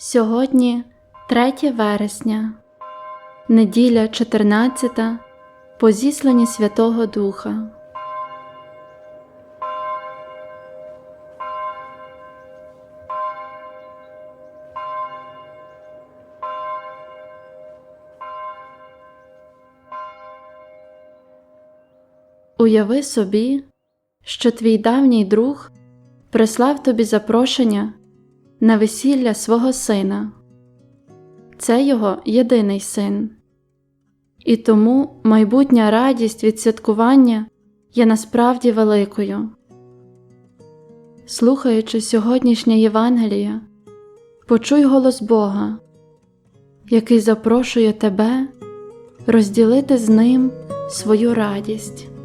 Сьогодні 3 вересня, неділя 14, по зісланні Святого Духа. Уяви собі, що твій давній друг прислав тобі запрошення на весілля свого сина. Це його єдиний син. І тому майбутня радість від святкування є насправді великою. Слухаючи сьогоднішнє Євангеліє, почуй голос Бога, який запрошує тебе розділити з ним свою радість.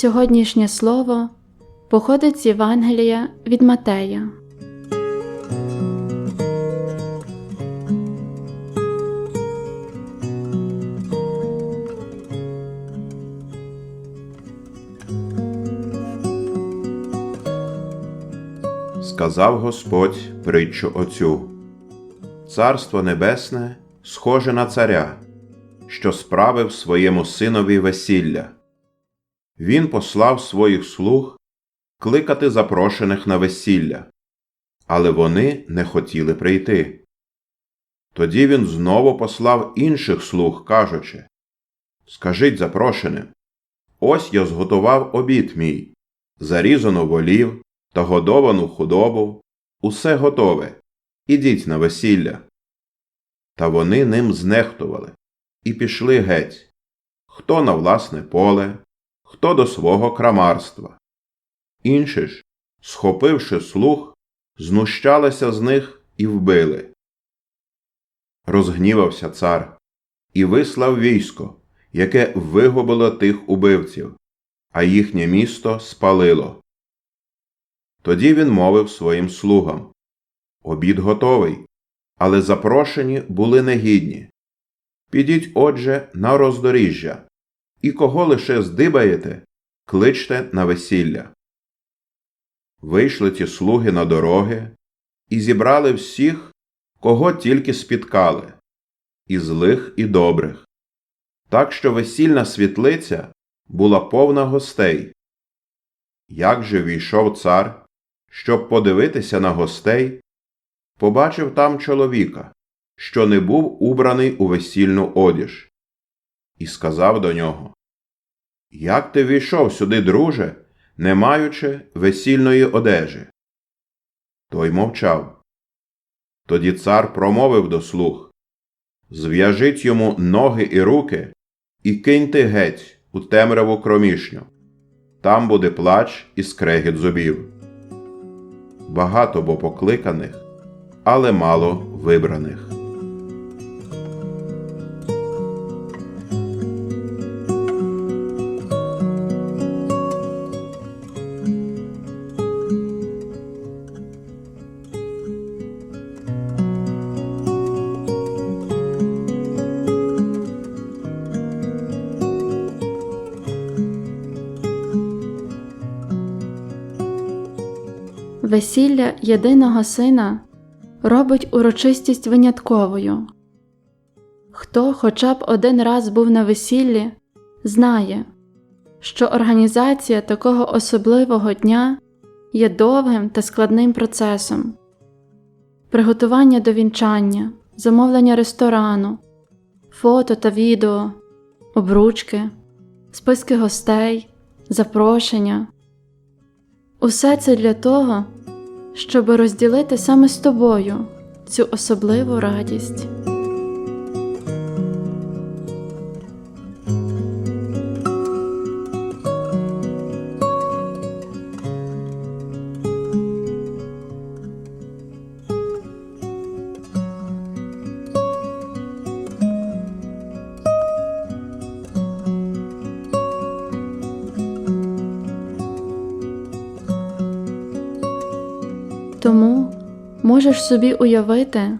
Сьогоднішнє слово походить з Євангелія від Матея. Сказав Господь притчу оцю Царство Небесне схоже на царя, що справив своєму синові весілля. Він послав своїх слуг кликати запрошених на весілля, але вони не хотіли прийти. Тоді він знову послав інших слуг, кажучи Скажіть запрошеним, ось я зготував обід мій, зарізану волів та годовану худобу, усе готове, ідіть на весілля. Та вони ним знехтували і пішли геть, хто на власне поле, хто до свого крамарства. Інші ж, схопивши слух, знущалися з них і вбили. Розгнівався цар і вислав військо, яке вигубило тих убивців, а їхнє місто спалило. Тоді він мовив своїм слугам Обід готовий, але запрошені були негідні. Підіть, отже, на роздоріжжя, і кого лише здибаєте, кличте на весілля. Вийшли ті слуги на дороги і зібрали всіх, кого тільки спіткали, і злих, і добрих. Так що весільна світлиця була повна гостей. Як же війшов цар, щоб подивитися на гостей, побачив там чоловіка, що не був убраний у весільну одіж, і сказав до нього Як ти війшов сюди, друже, не маючи весільної одежі? Той мовчав. Тоді цар промовив до слуг Зв'яжіть йому ноги і руки і киньте геть у темряву кромішню. Там буде плач і скрегіт зубів. Багато бо покликаних, але мало вибраних. Весілля єдиного сина робить урочистість винятковою. Хто хоча б один раз був на весіллі, знає, що організація такого особливого дня є довгим та складним процесом. Приготування до вінчання, замовлення ресторану, фото та відео, обручки, списки гостей, запрошення. Усе це для того, щоб розділити саме з тобою цю особливу радість. Тому можеш собі уявити,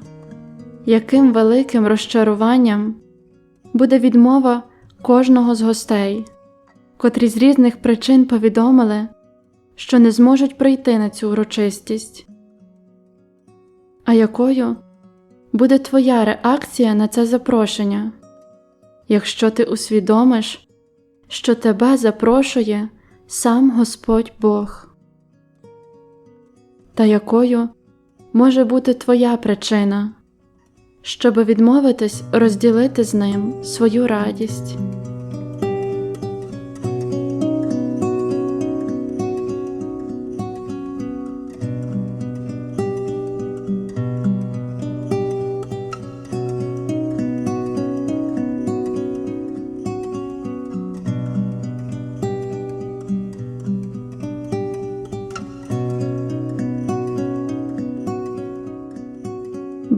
яким великим розчаруванням буде відмова кожного з гостей, котрі з різних причин повідомили, що не зможуть прийти на цю урочистість. А якою буде твоя реакція на це запрошення, якщо ти усвідомиш, що тебе запрошує сам Господь Бог? Та якою може бути твоя причина, щоб відмовитись розділити з ним свою радість?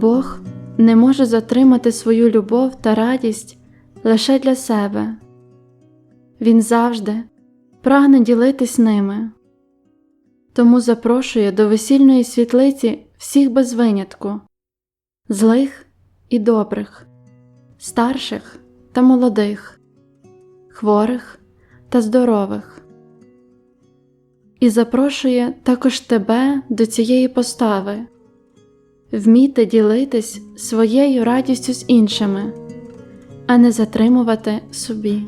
Бог не може затримати свою любов та радість лише для себе. Він завжди прагне ділитись ними, тому запрошує до весільної світлиці всіх без винятку, злих і добрих, старших та молодих, хворих та здорових. І запрошує також тебе до цієї постави вміти ділитись своєю радістю з іншими, а не затримувати собі.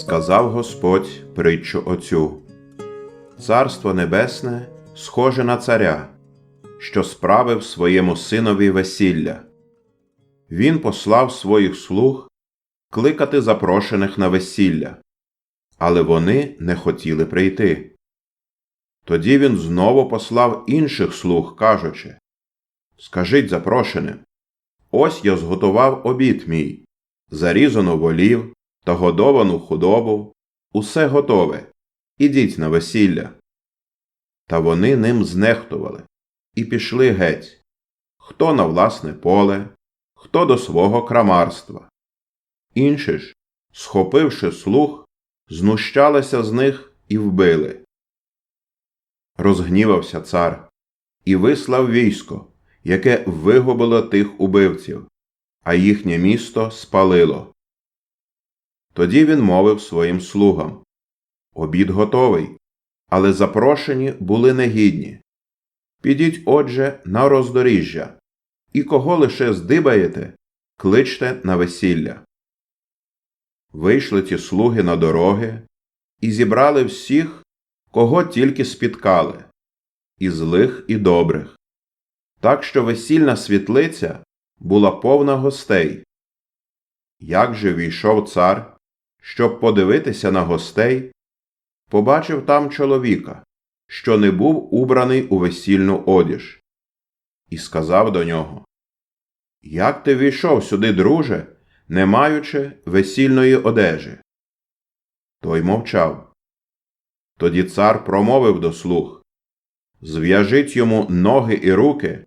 Сказав Господь притчу оцю Царство Небесне схоже на царя, що справив своєму синові весілля. Він послав своїх слуг кликати запрошених на весілля, але вони не хотіли прийти. Тоді він знову послав інших слуг, кажучи Скажіть запрошеним, ось я зготував обід мій, зарізану волів та годовану худобу, усе готове, ідіть на весілля. Та вони ним знехтували і пішли геть, хто на власне поле, хто до свого крамарства. Інші ж, схопивши слух, знущалися з них і вбили. Розгнівався цар і вислав військо, яке вигубило тих убивців, а їхнє місто спалило. Тоді він мовив своїм слугам Обід готовий, але запрошені були негідні. Підіть, отже, на роздоріжжя, і кого лише здибаєте, кличте на весілля. Вийшли ті слуги на дороги і зібрали всіх, кого тільки спіткали, і злих, і добрих. Так що весільна світлиця була повна гостей. Як же війшов цар, щоб подивитися на гостей, побачив там чоловіка, що не був убраний у весільну одіж, і сказав до нього Як ти війшов сюди, друже, не маючи весільної одежі? Той мовчав. Тоді цар промовив до слуг Зв'яжіть йому ноги і руки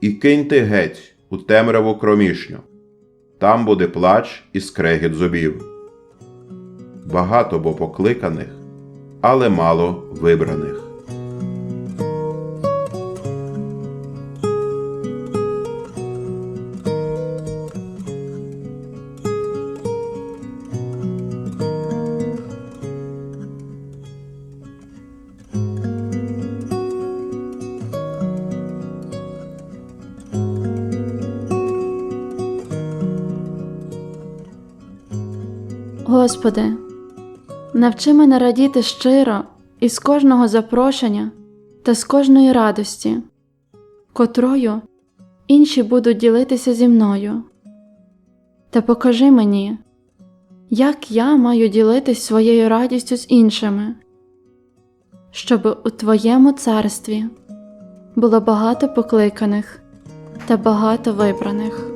і киньте геть у темряву кромішню. Там буде плач і скрегіт зубів. Багато бо покликаних, але мало вибраних. Господи, навчи мене радіти щиро із кожного запрошення та з кожної радості, котрою інші будуть ділитися зі мною. Та покажи мені, як я маю ділитись своєю радістю з іншими, щоб у Твоєму царстві було багато покликаних та багато вибраних.